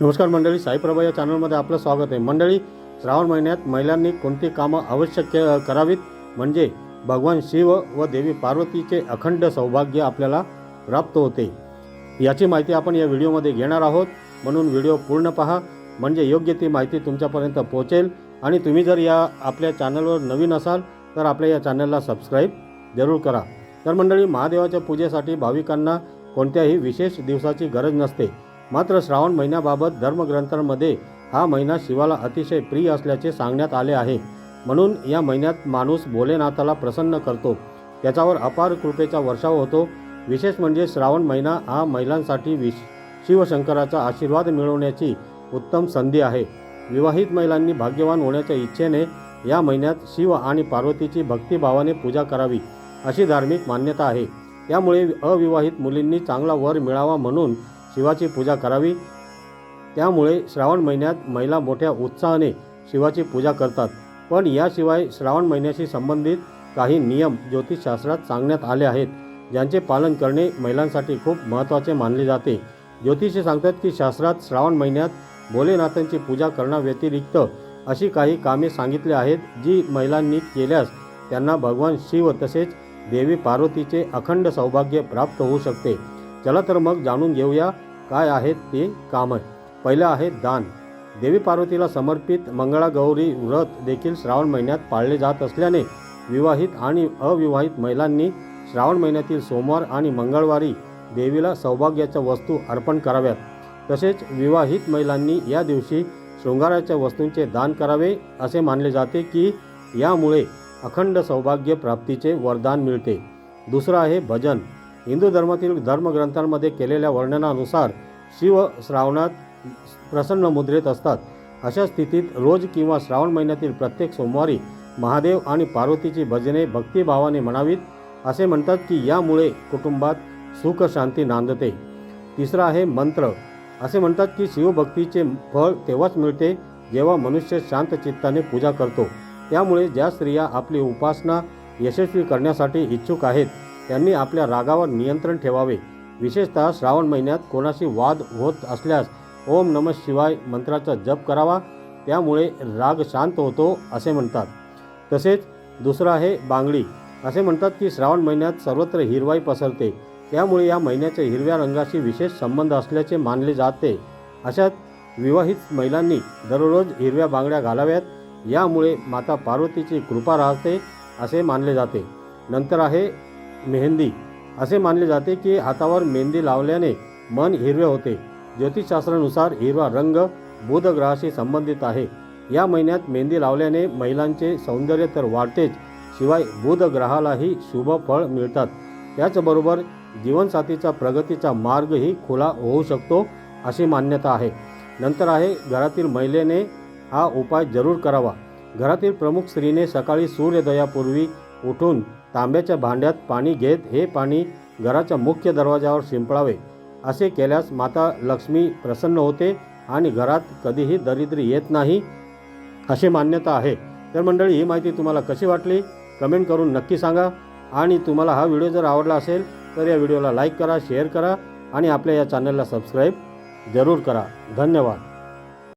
नमस्कार मंडळी साईप्रभा या चॅनलमध्ये आपलं स्वागत आहे. मंडळी श्रावण महिन्यात महिलांनी कोणती कामं आवश्यक के- करावीत? म्हणजे भगवान शिव व देवी पार्वतीचे अखंड सौभाग्य आपल्याला प्राप्त होते. याची माहिती आपण या व्हिडिओमध्ये घेणार आहोत. म्हणून व्हिडिओ पूर्ण पहा. म्हणजे योग्य ती माहिती तुमच्यापर्यंत पोहोचेल. आणि तुम्ही जर या आपल्या चॅनलवर नवीन असाल तर आपल्या या चॅनलला सबस्क्राईब जरूर करा. तर मंडळी महादेवाच्या पूजेसाठी भाविकांना कोणत्याही विशेष दिवसाची गरज नसते. मात्र श्रावण महिन्याबाबत धर्मग्रंथांमध्ये हा महिना शिवाला अतिशय प्रिय असल्याचे सांगण्यात आले आहे. म्हणून या महिन्यात माणूस भोलेनाथाला प्रसन्न करतो. त्याच्यावर अपार कृपेचा वर्षाव होतो. विशेष म्हणजे श्रावण महिना हा महिलांसाठी विश शिवशंकराचा आशीर्वाद मिळवण्याची उत्तम संधी आहे. विवाहित महिलांनी भाग्यवान होण्याच्या इच्छेने या महिन्यात शिव आणि पार्वतीची भक्तिभावाने पूजा करावी अशी धार्मिक मान्यता आहे. त्यामुळे अविवाहित मुलींनी चांगला वर मिळावा म्हणून शिवाची पूजा करावी. त्यामुळे श्रावण महिन्यात महिला मोठ्या उत्साहाने शिवाची पूजा करतात. पण याशिवाय श्रावण महिन्याशी संबंधित काही नियम ज्योतिषशास्त्रात सांगण्यात आले आहेत. ज्यांचे पालन करणे महिलांसाठी खूप महत्त्वाचे मानले जाते. ज्योतिषी सांगतात की शास्त्रात श्रावण महिन्यात भोलेनाथांची पूजा करण्याव्यतिरिक्त अशी काही कामे सांगितली आहेत जी महिलांनी केल्यास त्यांना भगवान शिव तसेच देवी पार्वतीचे अखंड सौभाग्य प्राप्त होऊ शकते. चला तर मग जाणून घेऊया काय आहेत ते कामं? पहिलं आहे दान. देवी पार्वतीला समर्पित मंगळागौरी व्रत देखील श्रावण महिन्यात पाळले जात असल्याने विवाहित आणि अविवाहित महिलांनी श्रावण महिन्यातील सोमवार आणि मंगळवारी देवीला सौभाग्याच्या वस्तू अर्पण कराव्यात. तसेच विवाहित महिलांनी या दिवशी शृंगाराच्या वस्तूंचे दान करावे असे मानले जाते की यामुळे अखंड सौभाग्य प्राप्तीचे वरदान मिळते. दुसरं आहे भजन. हिंदू धर्मातील धर्मग्रंथांमध्ये केलेल्या वर्णनानुसार शिव श्रावणात प्रसन्न मुद्रेत असतात. अशा स्थितीत रोज किंवा श्रावण महिन्यातील प्रत्येक सोमवारी महादेव आणि पार्वतीची भजने भक्तिभावाने म्हणावीत असे म्हणतात की यामुळे कुटुंबात सुख शांती नांदते. तिसरं आहे मंत्र. असे म्हणतात की शिवभक्तीचे फळ तेव्हाच मिळते जेव्हा मनुष्य शांत चित्ताने पूजा करतो. त्यामुळे ज्या स्त्रिया आपली उपासना यशस्वी करण्यासाठी इच्छुक आहेत त्यांनी आपल्या रागावर नियंत्रण ठेवावे. विशेषतः श्रावण महिन्यात कोणाशी वाद होत असल्यास ओम नम शिवाय मंत्राचा जप करावा त्यामुळे राग शांत होतो असे म्हणतात. तसेच दुसरं आहे बांगडी. असे म्हणतात की श्रावण महिन्यात सर्वत्र हिरवाई पसरते. त्यामुळे या महिन्याच्या हिरव्या रंगाशी विशेष संबंध असल्याचे मानले जाते. अशात विवाहित महिलांनी दररोज हिरव्या बांगड्या घालाव्यात. यामुळे माता पार्वतीची कृपा राहते असे मानले जाते. नंतर आहे मेहंदी. असे मानले जाते की हातावर मेहंदी लावल्याने मन हिरवे होते. ज्योतिषशास्त्रानुसार हिरवा रंग बुधग्रहाशी संबंधित आहे. या महिन्यात मेहंदी लावल्याने महिलांचे सौंदर्य तर वाढतेच शिवाय बुध ग्रहालाही शुभ फळ मिळतात. त्याचबरोबर जीवनसाथीचा प्रगतीचा मार्गही खुला होऊ शकतो अशी मान्यता आहे. नंतर आहे घरातील महिलेने हा उपाय जरूर करावा. घरातील प्रमुख स्त्रीने सकाळी सूर्योदयापूर्वी उठून तांब्याच्या भांड्यात पाणी घेत हे पाणी घराच्या मुख्य दरवाजावर शिंपडावे असे केल्यास माता लक्ष्मी प्रसन्न होते आणि घरात कधीही दरिद्री येत नाही अशी मान्यता आहे. तर मंडळी ही माहिती तुम्हाला कशी वाटली? कमेंट करून नक्की सांगा आणि तुम्हाला हा व्हिडिओ जर आवडला असेल तर या व्हिडिओला लाईक करा शेअर करा आणि आपल्या या चॅनलला सबस्क्राईब जरूर करा. धन्यवाद.